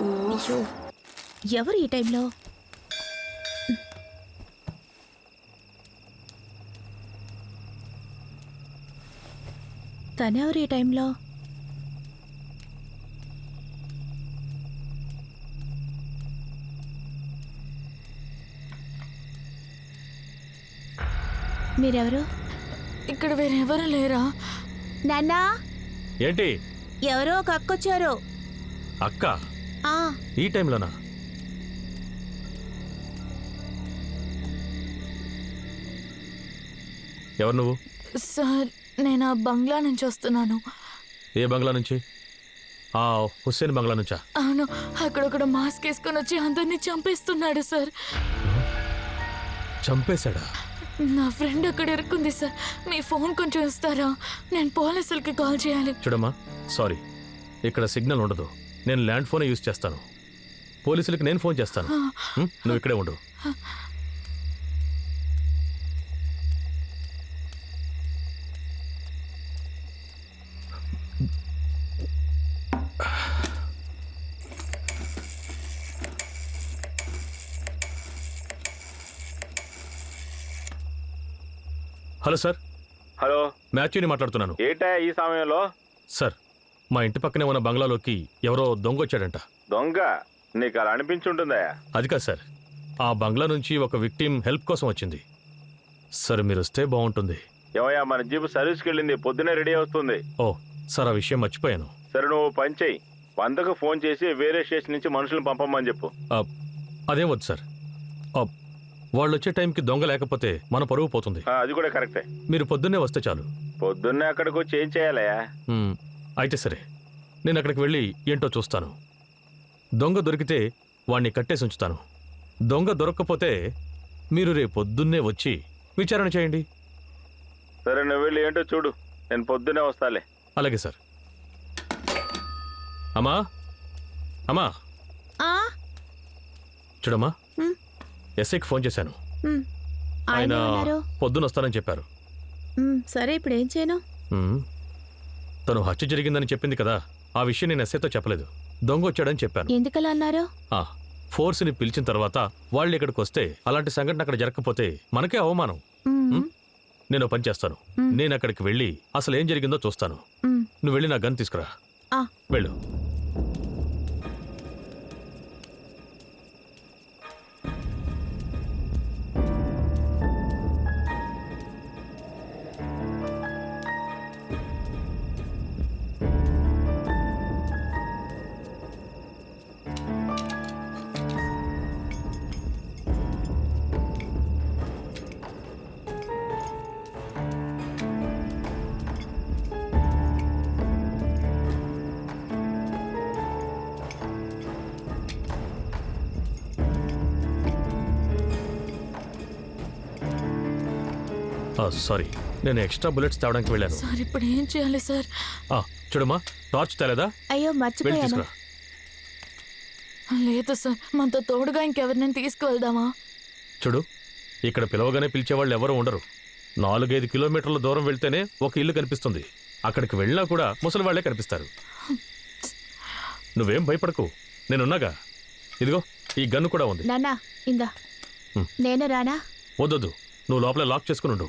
అయ్యో. ఎవరు ఈ టైంలో? తనెవరు ఈ టైంలో? మీరెవరు? ఇక్కడ వేరెవరు లేరా? నాన్నా? ఏంటి? ఎవరో ఒక అక్కొచ్చారు. అక్క? ఆ ఈ టైంలోనా? ఎవరు నువ్వు? సార్ నేను ఆ బంగ్లా నుంచి వస్తున్నాను. ఏ బంగ్లా నుంచి? ఆ హుస్సేన్ బంగ్లా నుంచా? అవును అక్కడొక్కడ మాస్క్ వేసుకొని వచ్చి అందరినీ చంపేస్తున్నాడు సార్. చంపేశాడా? నా ఫ్రెండ్ అక్కడ ఇరుక్కుంది సార్. మీ ఫోన్ కొంచెం ఇస్తారా? నేను పోలీసులకి కాల్ చేయాలి. చూడమ్మా సారీ. ఇక్కడ సిగ్నల్ ఉండదు. నేను ల్యాండ్ ఫోనే యూజ్ చేస్తాను. పోలీసులకి నేను ఫోన్ చేస్తాను? నువ్వు ఇక్కడే ఉండు. Hello sir. హలో. మాథ్యూని మాట్లాడుతున్నాను. ఏటా ఈ సమయంలో? సార్ మా ఇంటి పక్కనే ఉన్న బంగ్లాలోకి ఎవరో దొంగ వచ్చాడంట దొంగ? నీకు అలా అనిపించుంటుందా అది కాదు సార్. ఆ బంగ్లా నుంచి ఒక విక్టిమ్ హెల్ప్ కోసం వచ్చింది. సార్ మీరు వస్తే బాగుంటుంది. ఏమయ్యా మన జీపు సర్వీస్కి వెళ్ళింది పొద్దునే రెడీ అవుతుంది. ఓ సార్ ఆ విషయం మర్చిపోయాను. సరే నువ్వు పని చెయ్యి. వందకు ఫోన్ చేసి వేరే స్టేషన్ నుంచి మనుషులను పంపమని చెప్పు. ఆ, అదేం వద్దు సార్. ఆ, వాళ్ళు వచ్చే టైంకి దొంగ లేకపోతే మన పరువు పోతుంది. ఆ, అది కూడా కరెక్టే. మీరు పొద్దున్నే వస్తే చాలు. పొద్దున్నే అక్కడికి వచ్చి ఏం చేయాలయ్యా? మ్, అయితే సరే నేను అక్కడికి వెళ్ళి ఏంటో చూస్తాను. దొంగ దొరికితే వాణ్ణి కట్టేసి ఉంచుతాను. దొంగ దొరక్కపోతే మీరు రేపు పొద్దున్నే వచ్చి విచారణ చేయండి. సరే నువ్వు వెళ్ళి ఏంటో చూడు. నేను పొద్దున్నే వస్తాలే. అలాగే సార్. అమ్మా అమ్మా. ఆ? చూడమ్మా. ఎస్ఐకి ఫోన్ చేశాను. ఉమ్. ఆయన ఆయన ఏమన్నారు? పొద్దున వస్తానని చెప్పారు. ఉమ్, సరే ఇప్పుడు ఏం చేయను. తను హత్య జరిగిందని చెప్పింది కదా ఆ విషయం నేను ఎస్ఐతో చెప్పలేదు. దొంగ వచ్చాడని చెప్పాను. ఎందుకలా అన్నారు? ఆ ఫోర్స్ని పిలిచిన తర్వాత వాళ్ళు ఇక్కడికి వస్తే అలాంటి సంఘటన అక్కడ జరగకపోతే మనకే అవమానం. నేను ఓ పని చేస్తాను. నేను అక్కడికి వెళ్ళి అసలు ఏం జరిగిందో చూస్తాను. నువ్వు వెళ్ళి నా గన్ తీసుకురా. ఆ. వెళ్ళు. సారీ. నేను ఎక్స్ట్రా బుల్లెట్స్ తేవడానికి వెళ్ళాను. సార్ ఇప్పుడు ఏం చేయాలి సార్? ఆ, చూడమ్మా టార్చ్ తేలేదా? అయ్యో వెళ్ళి మర్చిపోయాను తీసుకురా. లేదు సార్ మనతో తోడుగా ఇంకెవరినైనా తీసుకువెళ్దామా? చూడు ఇక్కడ పిలవగానే పిలిచేవాళ్ళు ఎవరు ఉండరు. నాలుగైదు కిలోమీటర్ల దూరం వెళ్తేనే ఒక ఇల్లు కనిపిస్తుంది. అక్కడికి వెళ్ళినా కూడా ముసలి వాళ్ళే కనిపిస్తారు. నువ్వేం భయపడకు. నేనున్నాగా. ఇదిగో ఈ గన్ను కూడా ఉంది. నాన్నా ఇందా. నేను రానా? వద్దొద్దు. నువ్వు లోపలే లాక్ చేసుకుని ఉండు.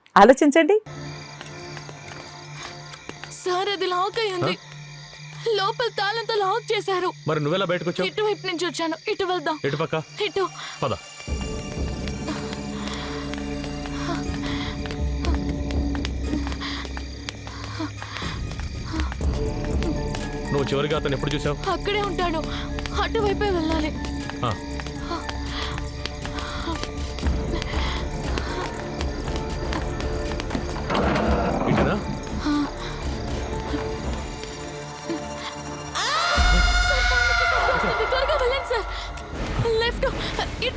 ఆలోచించండి. సార్ అది లాక్ అయ్యింది. లోపల తాళంతో లాక్ చేశారు. మరి నువ్వెలా బయటకు వచ్చావు ఇటువైపు నుంచి వచ్చాను. ఇటు వెళ్దాం. ఎటు పక్క? ఇటు. పద. నువ్వు చివరిగా అతను ఎప్పుడు చూసావు? అక్కడే ఉంటాడు అటువైపే వెళ్ళాలి.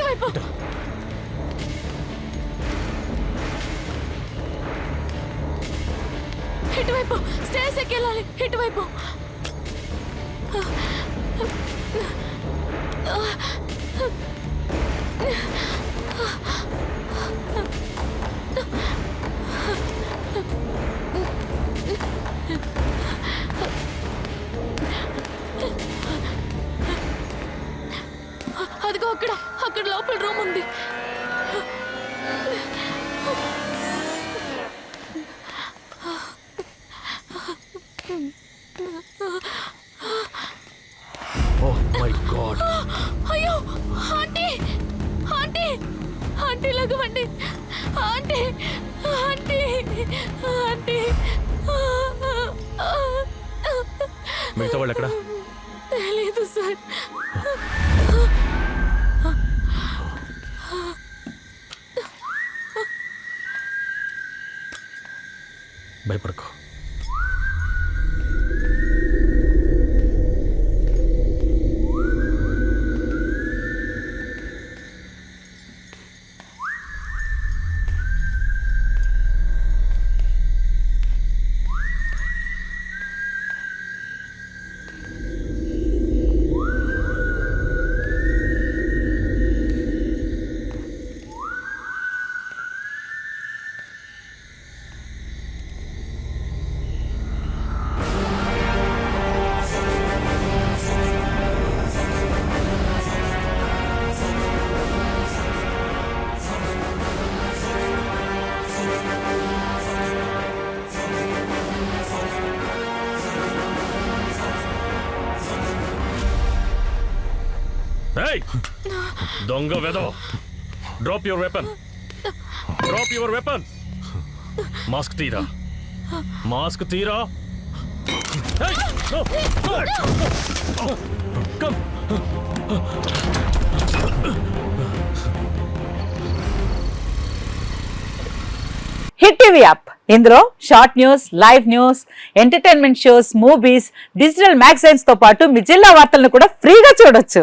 ఇటువైపు. ఇటువైపు స్టేజ్ ఎక్కెళ్ళాలి ఇటువైపు. అదిగో ఆంటీ ఆంటీ ఆంటీ ఆంటీ. మిగతా వాళ్ళు ఎక్కడ? తెలీదు సార్. భయపడకు. దొంగ వెదవ drop your weapon drop your weapon mask తీరా. మాస్క్ తీరా. కమ్ హిట్ టీవీ యాప్ ఇందులో short news live news entertainment shows movies digital మ్యాగజైన్స్తో పాటు మీ జిల్లా వార్తలను కూడా ఫ్రీగా చూడొచ్చు.